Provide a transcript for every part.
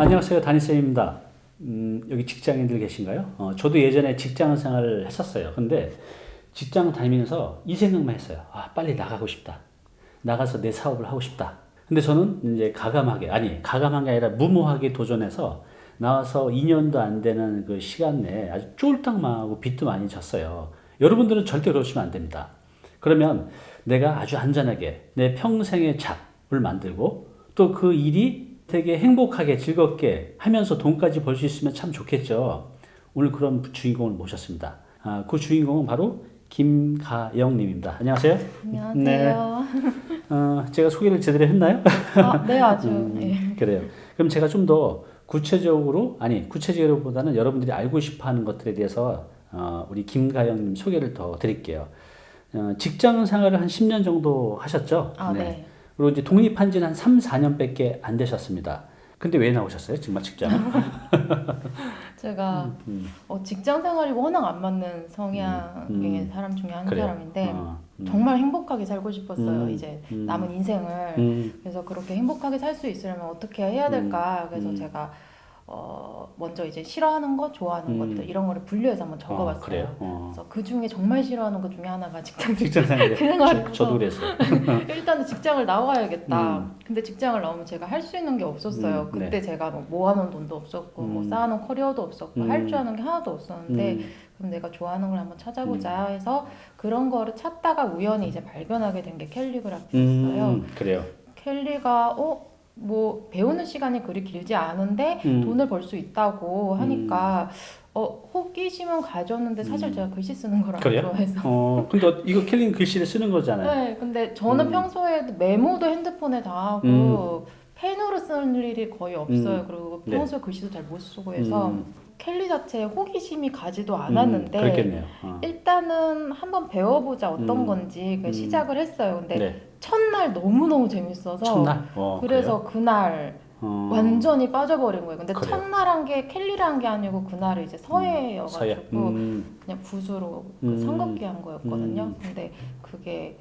안녕하세요. 다니쌤입니다. 음, 여기 직장인들 계신가요? 어, 저도 예전에 직장 생활을 했었어요. 근데 직장 다니면서 이 생각만 했어요. 아, 빨리 나가고 싶다. 나가서 내 사업을 하고 싶다. 근데 저는 이제 가감하게, 아니, 가감한 게 아니라 무모하게 도전해서 나와서 2년도 안 되는 그 시간 내에 아주 쫄딱 망하고 빚도 많이 졌어요. 여러분들은 절대 그러시면 안 됩니다. 그러면 내가 아주 안전하게 내 평생의 잡을 만들고 또 그 일이 되게 행복하게 즐겁게 하면서 돈까지 벌 수 있으면 참 좋겠죠. 오늘 그런 주인공을 모셨습니다. 아, 그 주인공은 바로 김가영님입니다. 안녕하세요. 안녕하세요. 어, 제가 소개를 제대로 했나요? 아, 네, 아주. 음, 네. 그래요. 그럼 제가 좀 더 구체적으로 아니 구체적으로보다는 여러분들이 알고 싶어 하는 것들에 대해서 어, 우리 김가영님 소개를 더 드릴게요. 어, 직장 생활을 한 10년 정도 하셨죠? 아, 네. 그리고 이제 독립한 지는 한 3, 4년밖에 안 되셨습니다. 근데 왜 나오셨어요? 정말 직장? 제가 음, 어, 직장 생활이 워낙 안 맞는 성향의 음, 사람 중에 한 그래요. 사람인데 어, 음, 정말 행복하게 살고 싶었어요. 음, 이제 음. 남은 인생을. 음, 그래서 그렇게 행복하게 살 수 있으려면 어떻게 해야 될까? 그래서 음. 제가 어, 먼저 이제 싫어하는 것, 좋아하는 음. 것들 이런 거를 분류해서 한번 적어봤어요. 어, 그래요? 어. 그래서 그 중에 정말 싫어하는 것 중에 하나가 직장 직장 생활. 그 저, 저도 그랬어요. 일단은 직장을 나와야겠다. 음. 근데 직장을 나오면 제가 할 수 있는 게 없었어요. 음, 그때 제가 뭐 모아놓은 돈도 없었고, 뭐 음. 쌓아놓은 커리어도 없었고, 음. 할줄 아는 게 하나도 없었는데, 음, 그럼 내가 좋아하는 걸 한번 찾아보자 해서 그런 거를 찾다가 우연히 이제 발견하게 된 게 캘리그라피였어요. 음, 그래요. 캘리가 어? 뭐 배우는 시간이 그리 길지 않은데 음. 돈을 벌 수 있다고 하니까 어 호기심은 가졌는데 사실 음. 제가 글씨 쓰는 그래요? 좋아해서 어, 근데 어- 이거 캘린 글씨를 쓰는 거잖아요. 네, 근데 저는 음. 평소에 메모도 핸드폰에 다 하고 펜으로 쓰는 일이 거의 없어요. 음. 그리고 네. 평소에 글씨도 잘 못 쓰고 해서 음, 캘리 자체에 호기심이 가지도 음, 않았는데 그렇겠네요. 어. 일단은 한번 배워보자 어떤 음. 건지 그 음. 시작을 했어요. 근데 네. 첫날 너무너무 재밌어서 첫날. 어, 그래서 그날 그래요? 어. 완전히 빠져버린 거예요. 근데 그래요? 첫날 한 게 캘리를 한게 아니고 그날은 이제 서예여가지고 서예. 음, 그냥 붓으로 그 음. 삼각기 한 거였거든요. 음. 근데 그게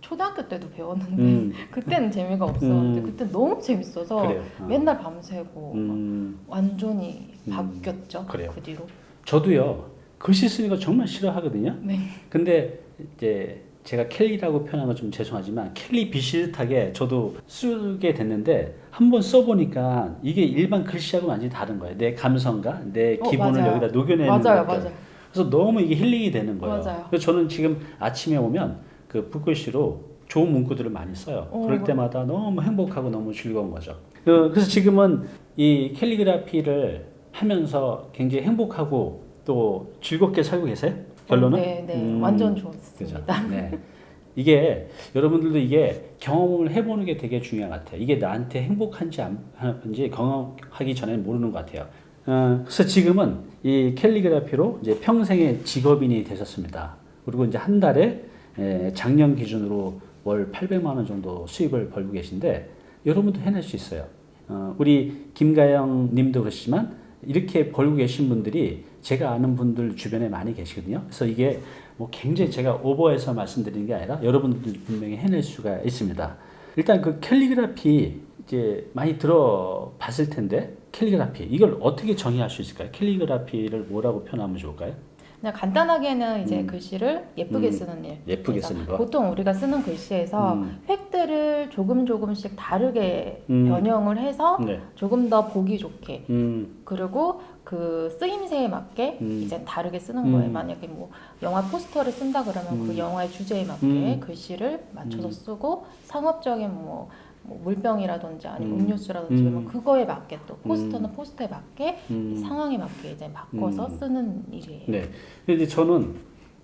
초등학교 때도 배웠는데 음, 그때는 재미가 없었는데 음. 그때 너무 재밌어서 그래요. 어. 맨날 밤새고 막 음, 완전히 음. 바뀌었죠. 그래요. 그 뒤로. 저도요 글씨 쓰는 거 정말 싫어하거든요. 네. 근데 이제 제가 켈리라고 표현한 건 좀 죄송하지만 켈리 비슷하게 저도 쓰게 됐는데 한번 써보니까 이게 일반 글씨하고 완전히 다른 거예요. 내 감성과 내 어, 기분을 맞아요. 여기다 녹여내는 맞아요, 것들. 맞아요. 그래서 너무 이게 힐링이 되는 거예요. 맞아요. 그래서 저는 지금 아침에 오면 그 붓글씨로 좋은 문구들을 많이 써요. 어, 그럴 뭐- 때마다 너무 행복하고 너무 즐거운 거죠. 그- 그래서 지금은 이 캘리그라피를 하면서 굉장히 행복하고 또 즐겁게 살고 계세요? 결론은? 어, 네, 네, 음, 완전. 좋습니다. 네. 이게 여러분들도 이게 경험을 해보는 게 되게 중요한 것 같아요. 이게 나한테 행복한지 안 한지 경험하기 전에 모르는 것 같아요. 어, 그래서 지금은 이 캘리그라피로 이제 평생의 직업인이 되셨습니다. 그리고 이제 한 달에 에, 작년 기준으로 월 800만 원 정도 수입을 벌고 계신데 여러분도 해낼 수 있어요. 어, 우리 김가영 님도 그렇지만 이렇게 벌고 계신 분들이 제가 아는 분들 주변에 많이 계시거든요. 그래서 이게 뭐 굉장히 제가 오버해서 말씀드리는 게 아니라 여러분들 분명히 해낼 수가 있습니다. 일단 그 캘리그라피 이제 많이 들어봤을 텐데 캘리그라피 이걸 어떻게 정의할 수 있을까요? 캘리그라피를 뭐라고 표현하면 좋을까요? 그냥 간단하게는 이제 음. 글씨를 예쁘게 음. 쓰는 일. 예쁘게 쓰는 거. 보통 우리가 쓰는 글씨에서 음. 획들을 조금 조금씩 다르게 음. 변형을 해서 네. 조금 더 보기 좋게 음. 그리고 그 쓰임새에 맞게 음. 이제 다르게 쓰는 음. 거예요. 만약에 뭐 영화 포스터를 쓴다 그러면 음. 그 영화의 주제에 맞게 음. 글씨를 맞춰서 음. 쓰고 상업적인 뭐, 뭐 물병이라든지 아니면 음. 음. 료수라든지 음. 그거에 맞게 또 포스터는 포스터에 맞게 음. 상황에 맞게 이제 바꿔서 음. 쓰는 일이에요. 네. 근데 저는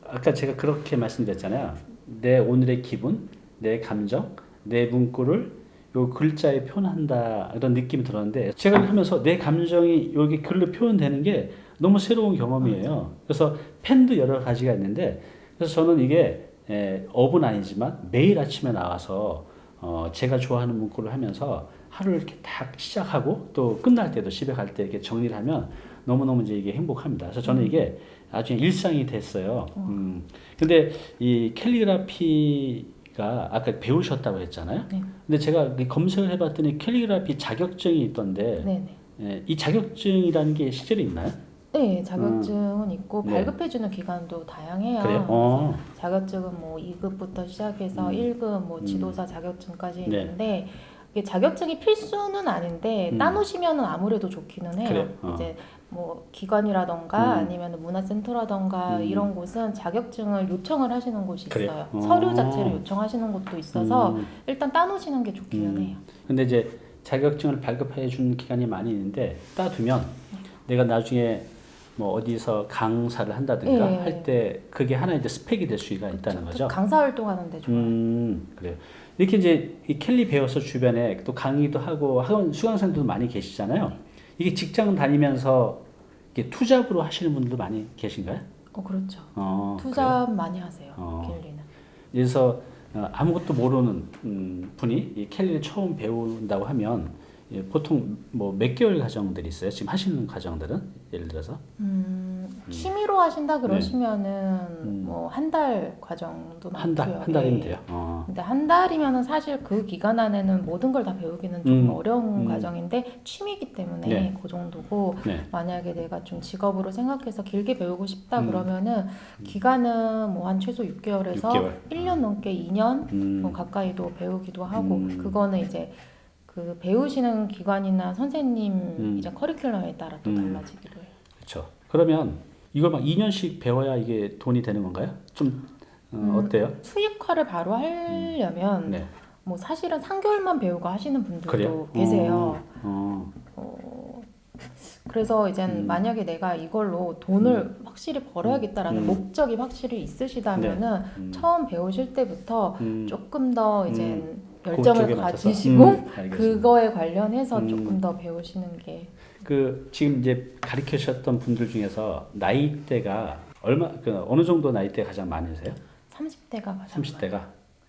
아까 제가 그렇게 말씀드렸잖아요. 내 오늘의 기분, 내 감정, 내 문구를 요 글자에 표현한다 이런 느낌이 들었는데 제가 하면서 내 감정이 여기 글로 표현되는 게 너무 새로운 경험이에요. 그래서 펜도 여러 가지가 있는데 그래서 저는 이게 에, 업은 아니지만 매일 아침에 나와서 어, 제가 좋아하는 문구를 하면서 하루를 이렇게 딱 시작하고 또 끝날 때도 집에 갈 때 이렇게 정리를 하면 너무너무 이제 이게 행복합니다. 그래서 저는 이게 아주 일상이 됐어요. 음. 근데 이 캘리그라피 가 아까 배우셨다고 했잖아요. 네. 근데 제가 검색을 해봤더니 캘리그라피 자격증이 있던데 네, 네. 예, 이 자격증이라는 게 실제로 있나요? 네, 자격증은 있고 네. 발급해주는 기관도 다양해요. 그래요? 어. 자격증은 뭐 2급부터 시작해서 음. 1급 뭐 음. 지도사 자격증까지 네. 있는데 이게 자격증이 필수는 아닌데 음. 따놓으시면은 아무래도 좋기는 해요. 그래요? 어. 이제 뭐 기관이라던가 음. 아니면 문화센터라던가 음. 이런 곳은 자격증을 요청을 하시는 곳이 그래요? 있어요. 어. 서류 자체를 요청하시는 곳도 있어서 음. 일단 따놓으시는 게 좋기는 음. 해요. 근데 이제 자격증을 발급해 주는 기관이 많이 있는데 따두면 내가 나중에 뭐 어디서 강사를 한다든가 예. 할 때 그게 하나 이제 스펙이 될 수가 있다는 그 거죠. 강사 활동하는데 좋아요. 음, 그래요. 이렇게 이제 이 켈리 배워서 주변에 또 강의도 하고 학원 수강생들도 많이 계시잖아요. 이게 직장 다니면서 이게 투잡으로 하시는 분들도 많이 계신가요? 어 그렇죠. 어, 그래요? 투잡 많이 하세요. 어. 갤리는. 그래서 어, 아무것도 모르는 음, 분이 이 켈리를 처음 배운다고 하면 예, 보통 뭐 몇 개월 과정들이 있어요. 지금 하시는 과정들은 예를 들어서 음, 취미로 하신다 그러시면은 네. 음. 뭐 한 달 과정도 한 달. 한 달이면 예. 돼요. 어. 근데 한 달이면은 사실 그 기간 안에는 모든 걸 다 배우기는 좀 음. 어려운 음. 과정인데 취미이기 때문에 네. 그 정도고 네. 만약에 내가 좀 직업으로 생각해서 길게 배우고 싶다 음. 그러면은 기간은 뭐 한 최소 6개월에서 6개월. 1년 넘게 2년 음, 뭐 가까이도 배우기도 하고 음. 그거는 이제 그 배우시는 기관이나 선생님 음. 이제 커리큘럼에 따라 또 음. 달라지기도 해요. 그렇죠. 그러면 이걸 막 2년씩 배워야 이게 돈이 되는 건가요? 좀 어, 음. 어때요? 수익화를 바로 하려면 네. 뭐 사실은 3개월만 배우고 하시는 분들도 그래요? 계세요. 어, 어, 그래서 이제 음. 만약에 내가 이걸로 돈을 확실히 벌어야겠다라는 음. 목적이 확실히 있으시다면은 음, 처음 배우실 때부터 음, 조금 더 이제 음. 열정을. 가지시고 음. 그거에 관련해서 음. 조금 더 배우시는 게 그 지금 이제 가르치셨던 분들 중에서 나이대가 얼마 그 어느 정도 나이대 가장 많으세요? 30대가 가장 30대가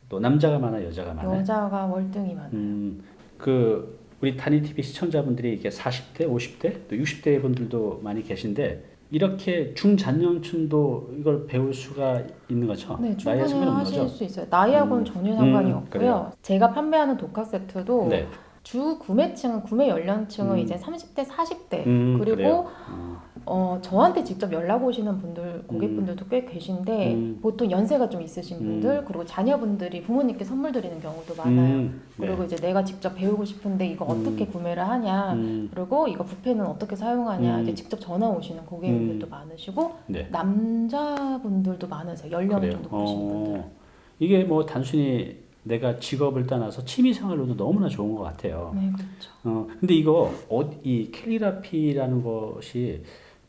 또 남자가 많아 여자가 많아요. 많아요. 여자가 월등히 많아요. 음, 그 우리 단위 TV 시청자분들이 이게 40대, 50대, 또 60대 분들도 많이 계신데 이렇게 중장년층도 이걸 배울 수가 있는 거죠. 네, 나이에 충분히 상관없는 하실 거죠. 수 있어요. 나이하고는 음. 전혀 상관이 음, 없고요. 그래요. 제가 판매하는 독학 세트도 네. 주 구매층은 구매 연령층은 음. 이제 30대, 40대 음, 그리고 그래요. 어, 어, 저한테 직접 연락 오시는 분들 고객분들도 꽤 계신데 음. 보통 연세가 좀 있으신 분들 그리고 자녀분들이 부모님께 선물 드리는 경우도 많아요. 음, 네. 그리고 이제 내가 직접 배우고 싶은데 이거 음. 어떻게 구매를 하냐 음, 그리고 이거 부페는 어떻게 사용하냐 음. 이제 직접 전화 오시는 고객님들도 많으시고 네. 남자분들도 많으세요. 연령이 좀 높으신 분들. 어, 이게 뭐 단순히 내가 직업을 떠나서 취미 생활로도 너무나 좋은 것 같아요. 네, 그렇죠. 어, 근데 이거 어, 이 캘리그라피라는 것이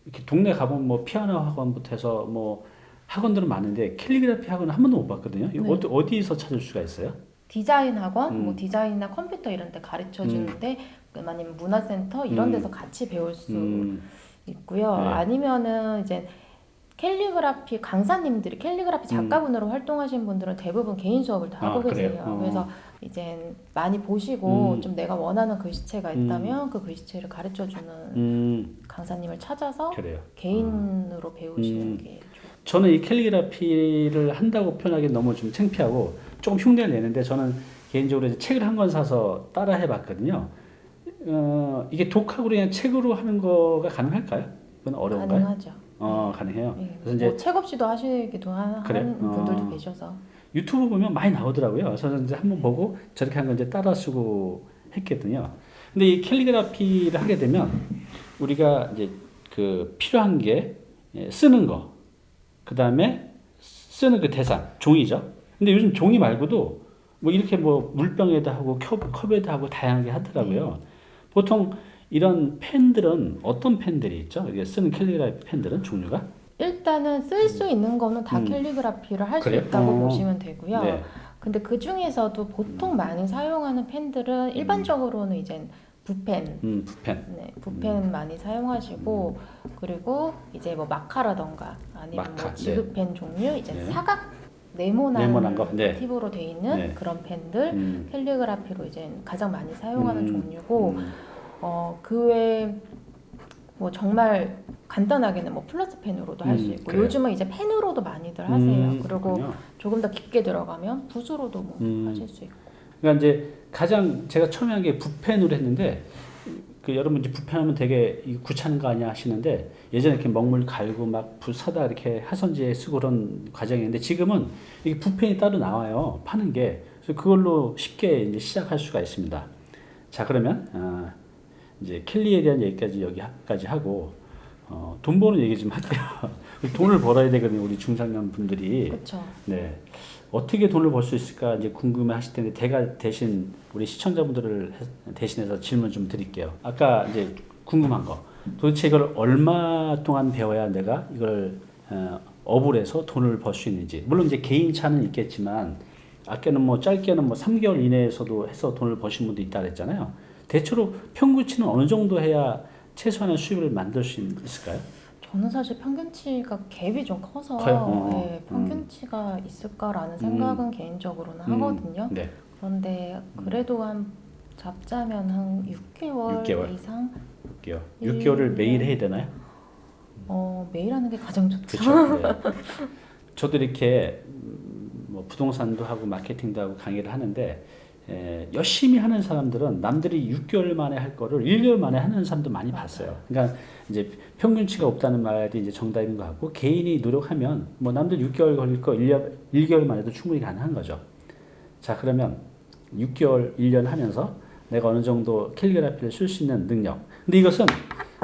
이렇게 동네 가보면 뭐 피아노 학원부터 해서 뭐 학원들은 많은데 캘리그라피 학원은 한 번도 못 봤거든요. 이거 네. 어디, 어디서 찾을 수가 있어요? 디자인 학원, 음. 뭐 디자인이나 컴퓨터 이런 데 가르쳐 주는데 아니면 문화센터 이런 음. 데서 같이 배울 수 음, 있고요. 네. 아니면은 이제 캘리그라피 강사님들이 캘리그라피 작가분으로 활동하신 분들은 대부분 개인 수업을 다 음. 아, 하고? 계세요. 어. 그래서 이제 많이 보시고 음. 좀 내가 원하는 글씨체가 있다면 그 글씨체를 가르쳐 주는 음, 강사님을 찾아서 그래요. 개인으로 배우시는 음. 게 좋아요. 저는 이 캘리그라피를 한다고 표현하기 너무 좀 창피하고 조금 흉내를 내는데 저는 개인적으로 이제 책을 한 권 사서 따라 해봤거든요. 어, 이게 독학으로 그냥 책으로 하는 거가 가능할까요? 그건 어려운가요? 가능하죠. 어, 가능해요. 네. 그래서 이제 뭐책 없이도 하시기도 하- 그래요? 하는 분들도 어. 계셔서 유튜브 보면 많이 나오더라고요. 그래서 이제 한번 보고 저렇게 한거 이제 따라 쓰고 했거든요. 근데 이 캘리그라피를 하게 되면 우리가 이제 그 필요한 게 예, 쓰는 거, 그 다음에 쓰는 그 대상, 종이죠. 근데 요즘 종이 말고도 뭐 이렇게 뭐 물병에다 하고 컵, 컵에다 하고 다양하게 하더라고요. 보통 이런 펜들은 어떤 펜들이 있죠? 이게 쓰는 캘리그라피 펜들은 종류가? 일단은 쓸 수 있는 거는 다 음. 캘리그라피를 할 수 그래요? 있다고 어. 보시면 되고요. 네. 근데 그 중에서도 보통 많이 사용하는 펜들은 일반적으로는 이제 붓펜, 음, 붓펜. 네, 붓펜 많이 사용하시고 그리고 이제 뭐 마카라던가 아니면 마카, 뭐 네. 지그펜 종류 이제 네. 사각 네모난, 네모난 거? 네. 팁으로 돼 있는 네. 그런 펜들 음. 캘리그라피로 이제 가장 많이 사용하는 음. 종류고 음. 어, 그 외에 뭐 정말 간단하게는 뭐 플러스 펜으로도 할 수 음, 있고 그래요. 요즘은 이제 펜으로도 많이들 하세요. 음, 그리고 그렇군요. 조금 더 깊게 들어가면 붓으로도 뭐 음. 하실 수 있고. 그러니까 이제 가장 제가 처음에 한 게 붓펜으로 했는데 그 여러분 이제 부패하면 되게 이거 귀찮은 거 아니야 하시는데 예전에 이렇게 먹물 갈고 막 부사다 이렇게 하선지에 쓰고 그런 과정이었는데 지금은 이게 부펜이 따로 나와요 파는 게 그래서 그걸로 쉽게 이제 시작할 수가 있습니다. 자 그러면 아, 이제 켈리에 대한 얘기까지 여기까지 하고 어, 돈 버는 얘기 좀 할게요. 돈을 벌어야 되거든요 우리 중장년 분들이. 그렇죠. 네. 어떻게 돈을 벌 수 있을까 이제 궁금해 하실 텐데 제가 대신 우리 시청자분들을 해- 대신해서 질문 좀 드릴게요. 아까 이제 궁금한 거. 도대체 이걸 얼마 동안 배워야 내가 이걸 어, 업을 해서 돈을 벌 수 있는지. 물론 이제 개인 차는 있겠지만 아까는 뭐 짧게는 뭐 3개월 이내에서도 해서 돈을 버신 분도 있다 그랬잖아요. 대체로 평균치는 어느 정도 해야 최소한의 수입을 만들 수 있을까요? 저는 사실 평균치가 갭이 좀 커서? 어. 네, 평균치가 있을까라는 생각은 개인적으로는 하거든요. 네. 그런데 그래도 한 잡자면 한 6개월, 6개월. 이상 6개월. 일 6개월을 매일 년. 해야 되나요? 어, 매일 하는 게 가장 좋죠. 그렇죠. 네. 저도 이렇게 음, 뭐 부동산도 하고 마케팅도 하고 강의를 하는데 에, 열심히 하는 사람들은 남들이 6개월 만에 할 거를 1개월 만에 하는 사람도 많이 봤어요. 그러니까 이제 평균치가 없다는 말이 이제 정답인 것 같고 개인이 노력하면 뭐 남들 6개월 걸릴 거 1년, 1개월 만에도 충분히 가능한 거죠. 자 그러면 6개월, 1년 하면서 내가 어느 정도 캘리그라피를 쓸 수 있는 능력. 근데 이것은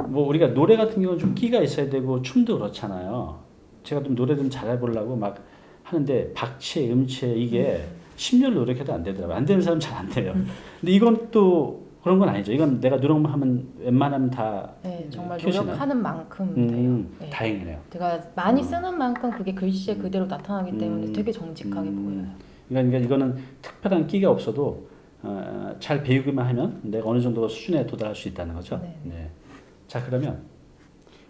뭐 우리가 노래 같은 경우는 좀 끼가 있어야 되고 춤도 그렇잖아요. 제가 좀 노래 좀 잘해보려고 막 하는데 박치에 음치에 이게 10년 노력해도 안 되더라고요. 안 되는 사람 잘 안 돼요. 근데 이건 또 그런 건 아니죠. 이건 내가 노력만 하면 웬만하면 다 네, 정말 키우시나요? 노력하는 만큼 음, 돼요. 네. 다행이네요. 제가 많이 쓰는 만큼 그게 글씨에 그대로 나타나기 때문에 음. 되게 정직하게 음. 보여요. 그러니까 이거는 특별한 끼가 없어도 어, 잘 배우기만 하면 내가 어느 정도 수준에 도달할 수 있다는 거죠. 네. 자 그러면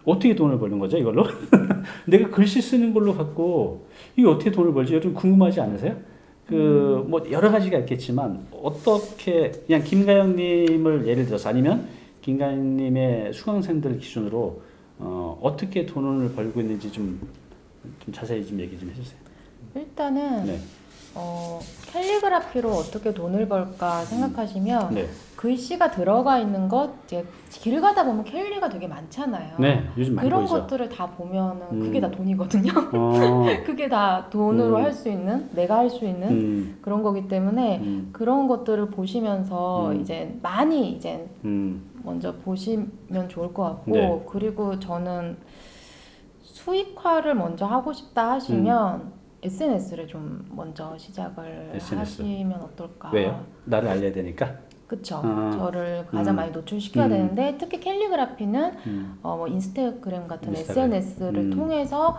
어떻게 돈을 버는 거죠 이걸로? 내가 글씨 쓰는 걸로 갖고 이게 어떻게 돈을 벌지? 여러분 궁금하지 않으세요? 그 뭐 여러 가지가 있겠지만 어떻게 그냥 김가영님을 예를 들어서 아니면 김가영님의 수강생들 기준으로 어, 어떻게 돈을 벌고 있는지 좀, 좀 자세히 좀 얘기 좀 해주세요. 일단은 네, 어, 캘리그라피로 어떻게 돈을 벌까 생각하시면 네, 글씨가 들어가 있는 것 이제 길 가다 보면 캘리가 되게 많잖아요. 네, 요즘 많이 그런 보이죠. 것들을 다 보면은 음. 그게 다 돈이거든요. 어, 그게 다 돈으로 음. 할 수 있는 내가 할 수 있는 음, 그런 거기 때문에 음, 그런 것들을 보시면서 음. 이제 많이 이제 음, 먼저 보시면 좋을 것 같고 네. 그리고 저는 수익화를 먼저 하고 싶다 하시면 SNS를 좀 먼저 시작을 SNS. 하시면 어떨까? 왜요? 나를 알려야 되니까. 그쵸. 아. 저를 가장 음. 많이 노출시켜야 음. 되는데 특히 캘리그라피는 음, 어, 뭐 인스타그램 같은 인스타그램. SNS를 음. 통해서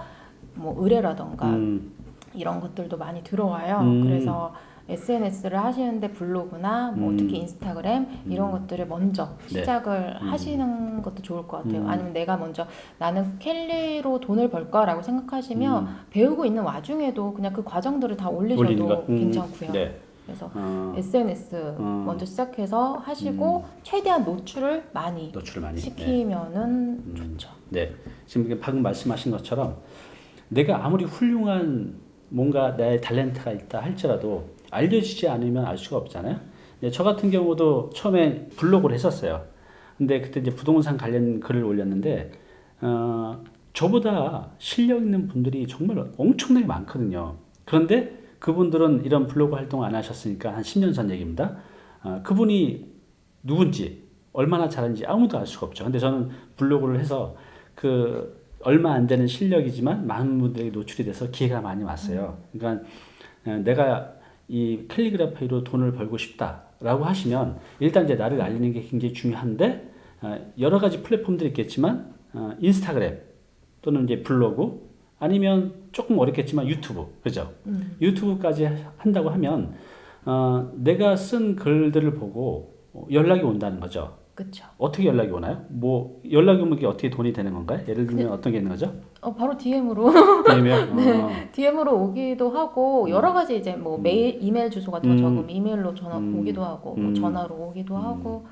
뭐 의뢰라던가 음, 이런 것들도 많이 들어와요. 음. 그래서 SNS를 하시는데 블로그나 뭐 음. 특히 인스타그램 이런 음. 것들을 먼저 네. 시작을 음. 하시는 것도 좋을 것 같아요. 음. 아니면 내가 먼저 나는 캘리로 돈을 벌까라고 생각하시면 음. 배우고 있는 와중에도 그냥 그 과정들을 다 올리셔도 거. 음, 괜찮고요. 네. 그래서 어, SNS 어. 먼저 시작해서 하시고 최대한 노출을 많이 노출을 많이. 네. 시키면은 음. 좋죠. 네. 지금 방금 말씀하신 것처럼 내가 아무리 훌륭한 뭔가 나의 탤런트가 있다 할지라도 알려지지 않으면 알 수가 없잖아요. 네, 저 같은 경우도 처음에 블로그를 했었어요. 근데 그때 이제 부동산 관련 글을 올렸는데 어, 저보다 실력 있는 분들이 정말 엄청나게 많거든요. 그런데 그분들은 이런 블로그 활동 안 하셨으니까 한 10년 전 얘기입니다. 어, 그분이 누군지 얼마나 잘하는지 아무도 알 수가 없죠. 근데 저는 블로그를 해서 그 얼마 안 되는 실력이지만 많은 분들에게 노출이 돼서 기회가 많이 왔어요. 그러니까 어, 내가 이 캘리그라피로 돈을 벌고 싶다라고 하시면 일단 이제 나를 알리는 게 굉장히 중요한데 어, 여러 가지 플랫폼들이 있겠지만 어, 인스타그램 또는 이제 블로그 아니면 조금 어렵겠지만 유튜브 그죠? 음. 유튜브까지 한다고 하면 어, 내가 쓴 글들을 보고 어, 연락이 온다는 거죠. 그렇죠. 어떻게 연락이 오나요? 뭐 연락이 오면 이게 어떻게 돈이 되는 건가요? 예를 들면 어떤 게 있는 거죠? 어, 바로 DM으로 아니면 어, DM으로 오기도 하고 여러 가지 이제 뭐 음. 메일 이메일 주소 같은 거 음. 적으면 이메일로 전화 음. 오기도 하고 뭐 음. 전화로 오기도 음. 하고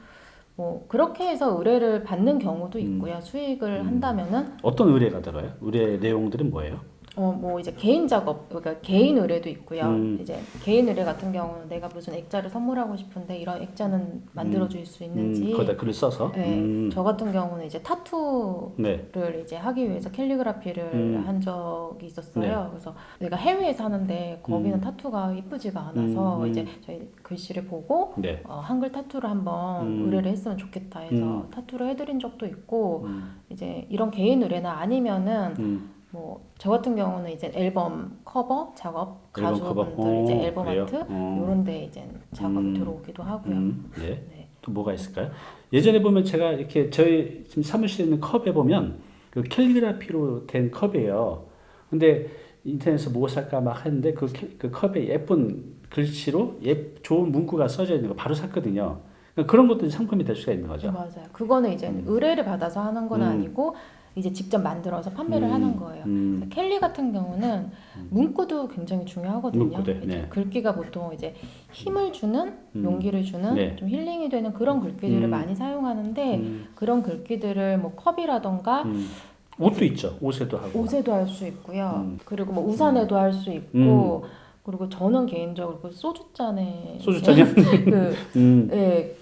뭐 그렇게 해서 의뢰를 받는 경우도 음. 있고요. 수익을 음. 한다면은 어떤 의뢰가 들어요? 의뢰 내용들은 뭐예요? 어, 뭐 이제 개인 작업, 그러니까 개인 의뢰도 있고요. 음. 이제 개인 의뢰 같은 경우는 내가 무슨 액자를 선물하고 싶은데 이런 액자는 만들어 줄수 있는지. 음, 거기다 글을 써서. 네, 음. 저 같은 경우는 이제 타투를 네. 이제 하기 위해서 캘리그라피를 음. 한 적이 있었어요. 그래서 내가 해외에 사는데 거기는 음. 타투가 이쁘지가 않아서 음, 음. 이제 저희 글씨를 보고 네. 어, 한글 타투를 한번 음. 의뢰를 했으면 좋겠다 해서 음. 타투를 해드린 적도 있고 음. 이제 이런 개인 의뢰나 아니면은 음. 뭐 저 같은 경우는 이제 앨범 커버 작업 앨범 커버? 가수분들 이제 어, 앨범 그래요? 아트 어. 요런 데 이제 작업이 음. 들어오기도 하고요. 음. 네. 네. 또 뭐가 있을까요? 예전에 보면 제가 이렇게 저희 지금 사무실에 있는 컵에 보면 그 캘리그라피로 된 컵이에요. 근데 인터넷에서 뭐 살까 막 했는데 그, 캘- 그 컵에 예쁜 글씨로 예, 좋은 문구가 써져 있는 거 바로 샀거든요. 그러니까 그런 것도 상품이 될 수가 있는 네, 거죠. 맞아요. 그거는 이제 음. 의뢰를 받아서 하는 건 음. 아니고 이제 직접 만들어서 판매를 음, 하는 거예요. 음. 캘리 같은 경우는 문구도 굉장히 중요하거든요. 이제 네. 글귀가 보통 이제 힘을 주는, 음. 용기를 주는, 네. 좀 힐링이 되는 그런 글귀들을 음. 많이 사용하는데 음. 그런 글귀들을 뭐 컵이라던가 음. 옷도 있죠. 옷에도 하고. 옷에도 할 수 있고요. 음. 그리고 뭐 우산에도 할수 있고 그리고 저는 개인적으로 그 소주잔에 소주잔이요? 그 음. 예,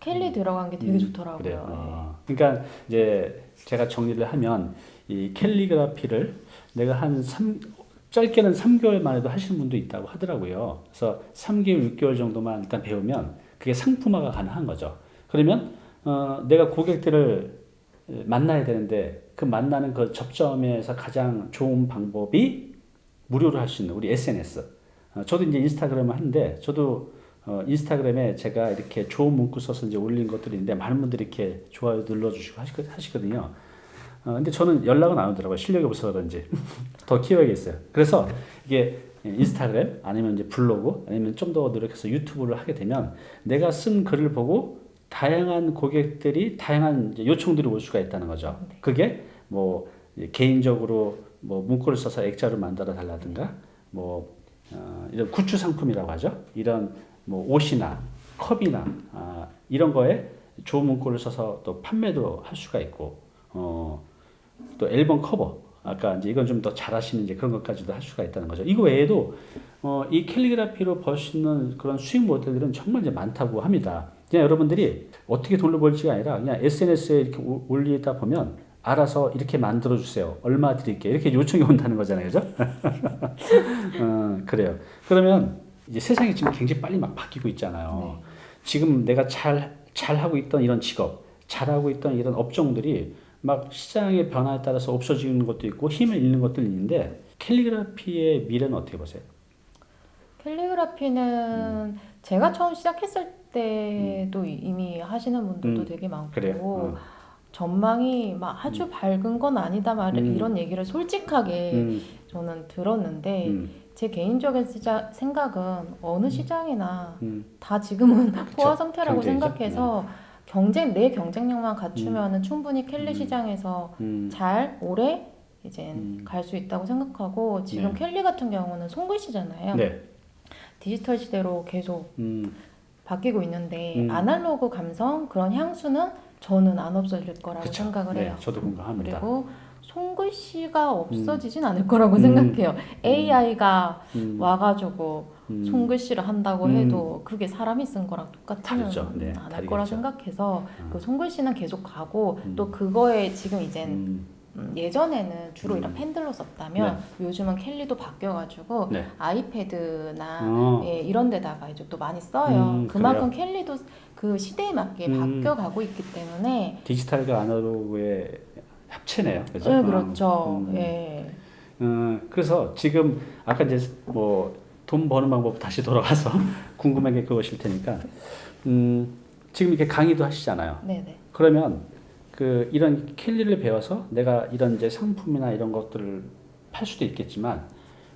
캘리 들어간 게 되게 음, 좋더라고요. 그래요. 예. 아, 그러니까 이제 제가 정리를 하면 이 캘리그라피를 내가 한 3, 짧게는 3개월 만에도 하시는 분도 있다고 하더라고요. 그래서 3개월, 6개월 정도만 일단 배우면 그게 상품화가 가능한 거죠. 그러면 어, 내가 고객들을 만나야 되는데 그 만나는 그 접점에서 가장 좋은 방법이 무료로 할 수 있는 우리 SNS. 어, 저도 이제 인스타그램을 하는데 저도 어, 인스타그램에 제가 이렇게 좋은 문구 써서 이제 올린 것들이 있는데 많은 분들이 이렇게 좋아요 눌러주시고 하시, 하시거 든요. 어, 근데 저는 연락은 안 오더라고요. 실력이 없어서 그런지. 더 키워야겠어요. 그래서 이게 인스타그램 아니면 이제 블로그 아니면 좀 더 노력해서 유튜브를 하게 되면 내가 쓴 글을 보고 다양한 고객들이 다양한 요청들이 올 수가 있다는 거죠. 네. 그게 뭐 개인적으로 뭐 문구를 써서 액자로 만들어 달라든가 뭐 어, 이런 굿즈 상품이라고 하죠. 이런 뭐 옷이나 컵이나 아, 이런 거에 좋은 문구를 써서 또 판매도 할 수가 있고 어, 또 앨범 커버 아까 이제 이건 좀 더 잘하시는 이제 그런 것까지도 할 수가 있다는 거죠. 이거 외에도 어, 이 캘리그라피로 벌 수 있는 그런 수익 모델들은 정말 이제 많다고 합니다. 그냥 여러분들이 어떻게 돈을 벌지가 아니라 그냥 SNS에 이렇게 오- 올리다 보면 알아서 이렇게 만들어 주세요. 얼마 드릴게요. 이렇게 요청이 온다는 거잖아요. 그죠? 어, 그래요. 그러면 이제 세상이 지금 굉장히 빨리 막 바뀌고 있잖아요. 네. 지금 내가 잘, 잘 하고 있던 이런 직업, 잘하고 있던 이런 업종들이 막 시장의 변화에 따라서 없어지는 것도 있고 힘을 잃는 것도 있는데 캘리그라피의 미래는 어떻게 보세요? 캘리그라피는 음. 제가 처음 시작했을 때도 이미 하시는 분들도 음, 되게 많고. 어. 전망이 막 아주 밝은 건 아니다 말 음. 이런 얘기를 솔직하게 음, 저는 들었는데 음, 제 개인적인 시자, 생각은 어느 시장이나 음, 다 지금은 포화. 상태라고 경쟁이죠. 생각해서 경쟁 내 경쟁력만 갖추면은 충분히 캘리 음. 시장에서 음, 잘 오래 이제 음. 갈 수 있다고 생각하고 지금 네. 캘리 같은 경우는 손글씨잖아요. 네, 디지털 시대로 계속 음, 바뀌고 있는데 음. 아날로그 감성 그런 향수는 저는 안 없어질 거라고 그쵸. 생각을 네, 해요. 저도 공감합니다. 그리고 손글씨가 없어지진 않을 거라고 음. 생각해요. AI가 음, 와가지고 음, 손글씨를 한다고 음. 해도 그게 사람이 쓴 거랑 똑같으면 다르죠. 네, 안할 다르겠죠. 거라 생각해서 음. 그 손글씨는 계속 가고 음. 또 그거에 지금 이젠 음, 음, 예전에는 주로 음. 이런 펜들로 썼다면 요즘은 캘리도 바뀌어가지고 네. 아이패드나 어, 예, 이런 데다가 이제 또 많이 써요. 음, 그만큼 캘리도 그 시대에 맞게 음. 바뀌어가고 있기 때문에 디지털과 아날로그의 합체네요. 그죠? 네, 어, 그렇죠. 음. 예. 음, 그래서 지금 아까 이제 뭐 돈 버는 방법 다시 돌아가서 궁금한 게 그것일 테니까 음, 지금 이렇게 강의도 하시잖아요. 네네. 그러면 그 이런 캘리를 배워서 내가 이런 이제 상품이나 이런 것들을 팔 수도 있겠지만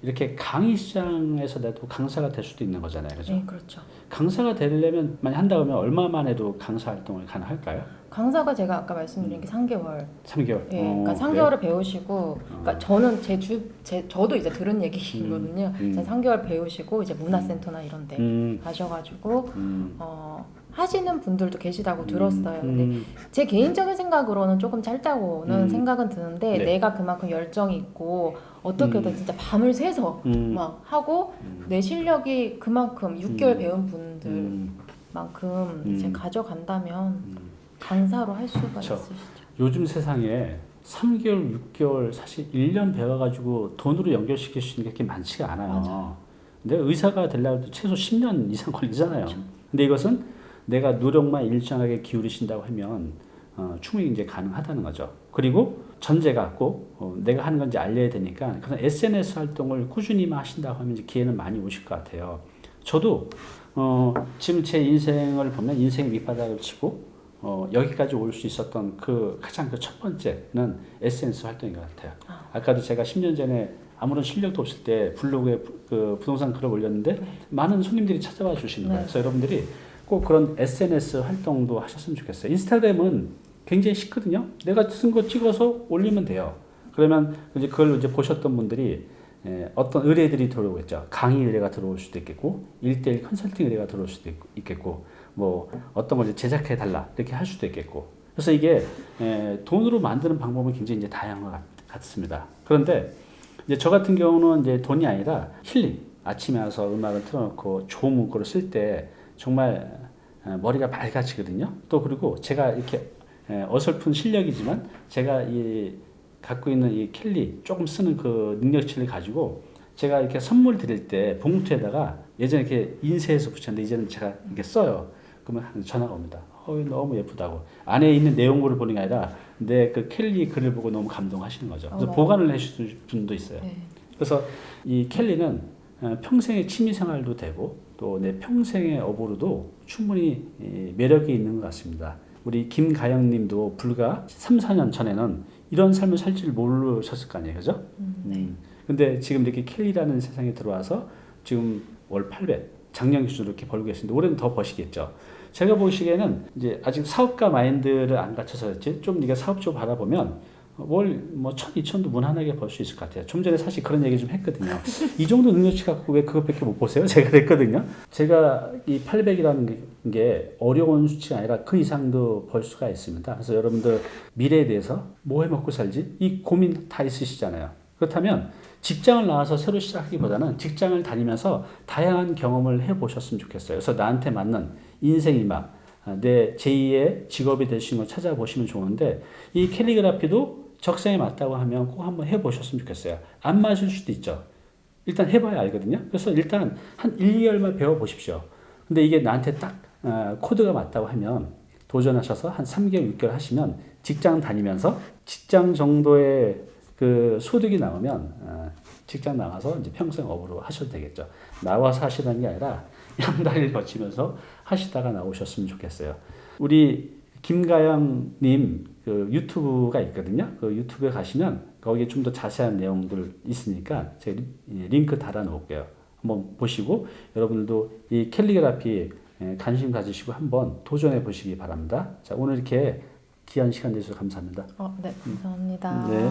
이렇게 강의 시장에서 나도 강사가 될 수도 있는 거잖아요. 그죠? 네, 그렇죠. 강사가 되려면 만약 한다 그러면 얼마만 해도 강사 활동을 가능할까요? 강사가 제가 아까 말씀드린 게 3개월. 3개월. 예, 어, 그러니까 그래요? 3개월을 배우시고, 그러니까 저는 제 주, 제 저도 이제 들은 얘기거든요. 음. 제 3개월 배우시고 이제 문화센터나 이런 데 음, 가셔가지고 음, 어 하시는 분들도 계시다고 들었어요. 근데 음, 제 개인적인 생각으로는 조금 짧다고는 음. 생각은 드는데 네. 내가 그만큼 열정이 있고 어떻게든 음. 진짜 밤을 새서 음, 막 하고 음, 내 실력이 그만큼 6개월 음. 배운 분들만큼 음. 이제 음. 가져간다면 음. 강사로 할 수가 그쵸. 있으시죠. 요즘 세상에 3개월, 6개월, 사실 1년 배워가지고 돈으로 연결시킬 수 있는 게 그렇게 많지가 않아요. 맞아요. 근데 의사가 되려고 해도 최소 10년 이상 걸리잖아요. 그쵸. 근데 이것은 내가 노력만 일정하게 기울이신다고 하면 어, 충분히 이제 가능하다는 거죠. 그리고 전제가 꼭 어, 내가 하는 건지 알려야 되니까 그런 SNS 활동을 꾸준히만 하신다고 하면 이제 기회는 많이 오실 것 같아요. 저도 어, 지금 제 인생을 보면 인생의 밑바닥을 치고 어, 여기까지 올 수 있었던 그 가장 그 첫 번째는 SNS 활동인 것 같아요. 아. 아까도 제가 10년 전에 아무런 실력도 없을 때 블로그에 부- 그 부동산 글을 올렸는데 많은 손님들이 찾아와 주시는 거예요. 네. 그래서 여러분들이 꼭 그런 SNS 활동도 하셨으면 좋겠어요. 인스타그램은 굉장히 쉽거든요. 내가 쓴 거 찍어서 올리면 돼요. 그러면 이제 그걸 이제 보셨던 분들이 예, 어떤 의뢰들이 들어오겠죠. 강의 의뢰가 들어올 수도 있겠고, 일대일 컨설팅 의뢰가 들어올 수도 있- 있겠고, 뭐 어떤 걸 제작해 달라 이렇게 할 수도 있겠고. 그래서 이게 예, 돈으로 만드는 방법은 굉장히 이제 다양한 것 같- 같습니다. 그런데 이제 저 같은 경우는 이제 돈이 아니라 힐링. 아침에 와서 음악을 틀어놓고 좋은 문구를 쓸 때 정말 어, 머리가 맑아지거든요. 또 그리고 제가 이렇게 에, 어설픈 실력이지만 제가 이 갖고 있는 이 캘리 조금 쓰는 그 능력치를 가지고 제가 이렇게 선물 드릴 때 봉투에다가 예전에 이렇게 인쇄해서 붙였는데 이제는 제가 이렇게 써요. 그러면 한 전화가 옵니다. 어, 너무 예쁘다고. 안에 있는 내용물을 보는 게 아니라 내그 캘리 글을 보고 너무 감동하시는 거죠. 그래서 어머. 보관을 해주는 분도 있어요. 네. 그래서 이 켈리는 어, 평생의 취미 생활도 되고 또 내 평생의 업으로도 충분히 이 매력이 있는 것 같습니다. 우리 김가영 님도 불과 3, 4년 전에는 이런 삶을 살 줄 모르셨을 거 아니에요. 그죠? 음, 네. 음. 근데 지금 이렇게 켈리라는 세상에 들어와서 지금 월 800, 작년 기준으로 이렇게 벌고 계신데 올해는 더 버시겠죠. 제가 보시기에는 이제 아직 사업가 마인드를 안 갖춰서 그렇지 좀 네가 사업적으로 바라보면 월뭐 천, 이천도 무난하게 벌 수 있을 것 같아요. 좀 전에 사실 그런 얘기 좀 했거든요. 이 정도 능력치 갖고 왜 그것밖에 못 보세요? 제가 그랬거든요. 제가 이 800이라는 게, 게 어려운 수치가 아니라 그 이상도 벌 수가 있습니다. 그래서 여러분들 미래에 대해서 뭐 해 먹고 살지? 이 고민 다 있으시잖아요. 그렇다면 직장을 나와서 새로 시작하기보다는 직장을 다니면서 다양한 경험을 해보셨으면 좋겠어요. 그래서 나한테 맞는 인생이 막 아, 내 제2의 직업이 있는 걸 찾아보시면 좋은데 이 캘리그라피도 적성에 맞다고 하면 꼭 한번 해보셨으면 좋겠어요. 안 맞을 수도 있죠. 일단 해봐야 알거든요. 그래서 일단 한 1, 2개월만 배워보십시오. 근데 이게 나한테 딱 어, 코드가 맞다고 하면 도전하셔서 한 3개월, 6개월 하시면 직장 다니면서 직장 정도의 그 소득이 나오면 어, 직장 나가서 이제 평생 업으로 하셔도 되겠죠. 나와서 하시라는 게 아니라 양다리를 거치면서 하시다가 나오셨으면 좋겠어요. 우리 김가영님 그 유튜브가 있거든요. 그 유튜브에 가시면 거기에 좀 더 자세한 내용들 있으니까 제가 리- 링크 달아 놓을게요. 한번 보시고 여러분들도 이 캘리그라피 에, 관심 가지시고 한번 도전해 보시기 바랍니다. 자 오늘 이렇게 귀한 시간 내주셔서 감사합니다. 어, 네, 감사합니다. 네.